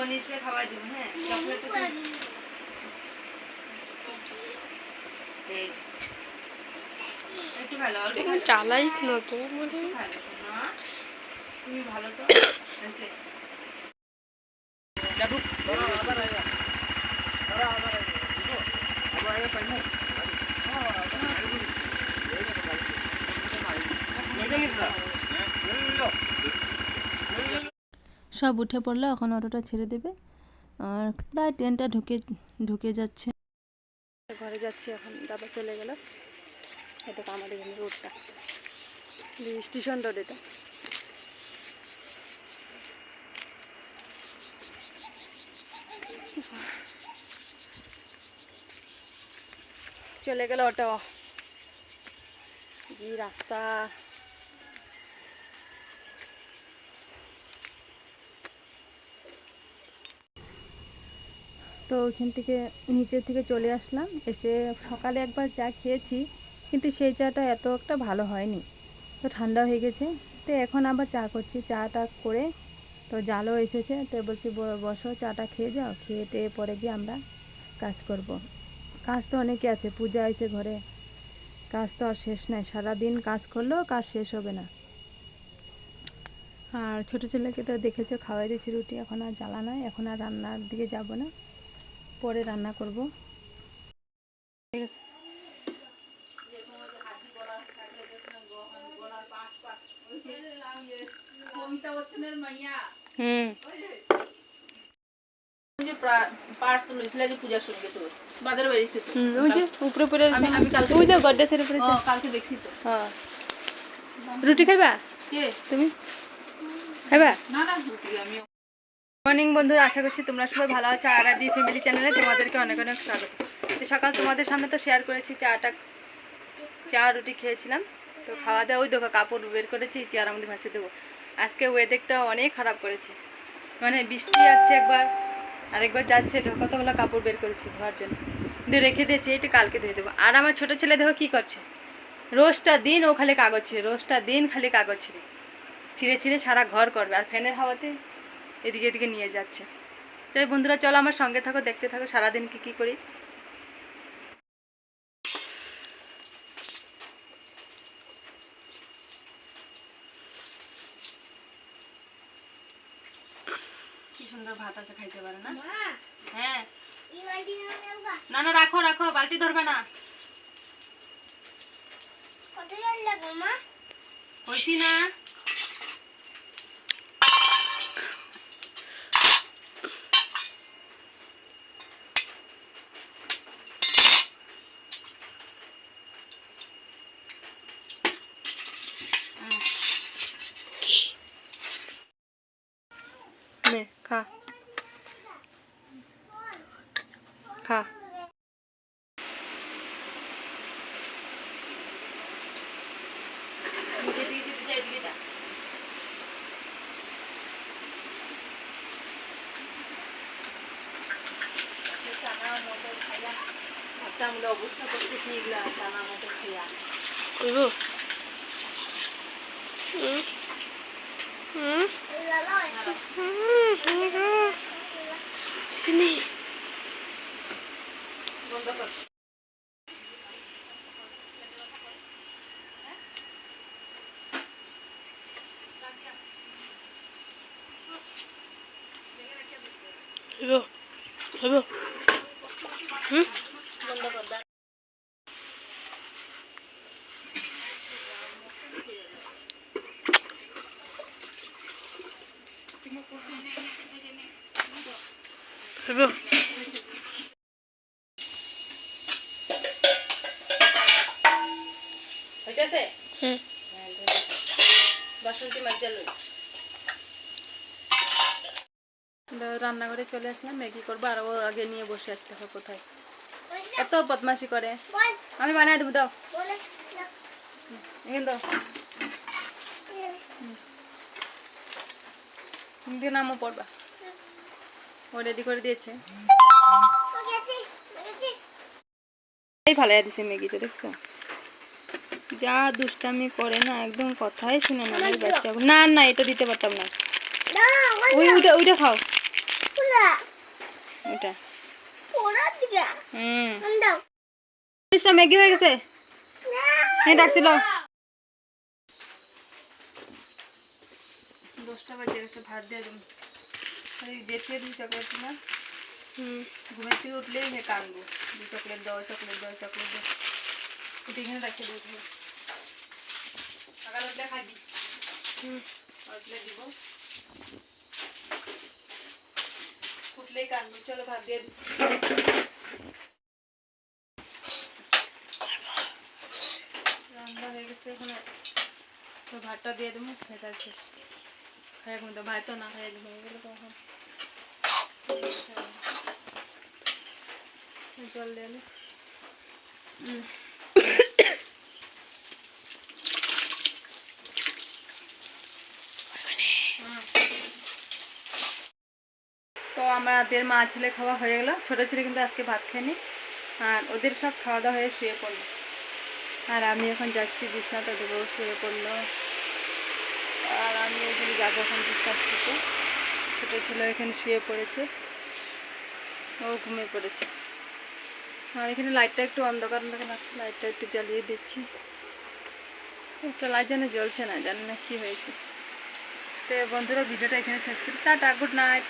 মনীষকে খাওয়াই দিব হ্যাঁ চকলেট এই যে। একটু ভালো অল্প এখন খালো। চালাইস না তো মানে একটু ভালো সোনা। তুমি ভালো তো হয়েছে। সব উঠে পড়ল, এখন অটোটা ছেড়ে দেবে। আর প্রায় ট্রেনটা ঢুকে ঢুকে যাচ্ছে। ঘরে যাচ্ছি এখন দাদা চলে গেল। এটা আমাদের রোডটা স্টেশন রোড এটা। চলে গেল অটো। রাস্তা। তো ওইখান থেকে নিচের থেকে চলে আসলাম। এসে সকালে একবার চা খেয়েছি, কিন্তু সেই চাটা এত একটা ভালো হয়নি। তো ঠান্ডা হয়ে গেছে। তো এখন আবার চা করছি, চাটা করে তো জালও এসেছে। তো বলছি, "ব- বসো, চাটা খেয়ে যাও, খেয়ে টেয়ে পরে গিয়ে আমরা কাজ করব। কাজ তো অনেকে আছে, পূজা এসে ঘরে। কাজ তো আর শেষ নাই, সারাদিন কাজ করলেও কাজ শেষ হবে না। আর ছোটো ছেলেকে তো দেখেছ, খাওয়াই দিয়েছি রুটি, এখন আর জ্বালা নয় এখন আর রান্নার দিকে যাব না। পরে রান্না করব। ঠিক আছে। হুম। হ্যাঁ। রুটি খাইবা? কে? তুমি? খাইবা? না না মর্নিং বন্ধুরা, আশা করছি তোমরা সবাই ভালো আছো। আর আদি ফ্যামিলি চ্যানেলে তোমাদেরকে অনেক অনেক স্বাগত। তো সকাল তোমাদের সামনে তো শেয়ার করেছি, চাটা, চা, রুটি খেয়েছিলাম। তো খাওয়া দাওয়া, ওই দেখো, কাপড় বের করেছি, চেয়ার মধ্যে ভাসিয়ে দেবো। আজকে ওয়েদারটা অনেক খারাপ করেছে। মানে বৃষ্টি যাচ্ছে একবার, আরেকবার যাচ্ছে, দেখো, কতগুলো কাপড় বের করেছি ধোয়ার জন্য। কিন্তু রেখে দিয়েছি, এটা কালকে ধুয়ে দেবো। আর আমার ছোটো ছেলে দেখো কী করছে? রোজটা দিন ও খালি কাগজ ছিঁড়ে, রোজটা দিন খালি কাগজ ছিঁড়ে। ছিঁড়ে ছিঁড়ে সারা ঘর করবে। আর ফ্যানের হাওয়াতে এদিকে এদিকে নিয়ে যাচ্ছে। তো এই বন্ধুরা চলো আমার সঙ্গে থাকো দেখতে থাকো সারাদিন কি কি করি। সুন্দর ভাত আছে খাইতে পারে না? হ্যাঁ। না না রাখো রাখো বালতি ধরবে না। হইছি না নে। খা এদিকে দিতে যা, এদিকে যা। চানা মটর খাইয়া ভাতটা আমরা অবস্থা করতেছি এগুলা চানা মটর খাইয়া করব 还有，还有，嗯？还有。রান্নাঘরে চলে আসলাম ম্যাগি করব আর ও আগে নিয়ে বসে আসতে হবে কোথায়। এত বদমাশি করে। আমি বানাই দেবো দাও। এখানে দাও। দিয়ে নামও পড়বা। ও রেডি করে দিয়েছে। এই ফালাই দিছে ম্যাগিতে দেখছ? যা দুষ্টামি করে না একদম কথাই শুনে না বাচ্চা না না এটা দিতে পারতাম না। ওই ওইটা ওইটা খাও। ওটা হুম। ম্যাগি হয়ে গেছে? হ্যাঁ ডাকছিল দশটা বাজে গেছে ভাত দিয়ে দেবো। ওই জেঠিয়ে দিই চকলেট না ঘুমের থেকে উঠলেই হে কানবো। যে চকলেট দাও চকলেট দাও চকলেট দাও। উঠে এখানে রাখতে দেবো। সকালে উঠলে খাবি। উঠলে দিব। উঠলেই কানবো চলো ভাত দিয়ে রান্না হয়ে গেছে এখানে তো ভাতটা দিয়ে দেবো খেতে শেষ খাই এখন তো ভাই তো না খাই ঘুমিয়ে গেলে তখন জল দিয়ে নে। তো আমাদের মা ছেলে খাওয়া হয়ে গেলো। ছোটো ছেলে কিন্তু আজকে ভাত খায়নি। আর ওদের সব খাওয়া দাওয়া হয়ে শুয়ে পড়ল। আর আমি এখন যাচ্ছি, বিছনাটা দেবো শুয়ে পড়ল। আর আমি ওখানে যাব এখন বিছনা থেকে ছোটো ছেলে এখানে শুয়ে পড়েছে। ও ঘুমিয়ে পড়েছে। আর এখানে লাইটটা একটু অন্ধকার অন্ধকার লাগছে। লাইটটা একটু জ্বালিয়ে দিচ্ছি। একটা লাইট যেন জ্বলছে না, জানি না কী হয়েছে। তো বন্ধুরা, ভিডিওটা এখানে শেষ করি। Tata good night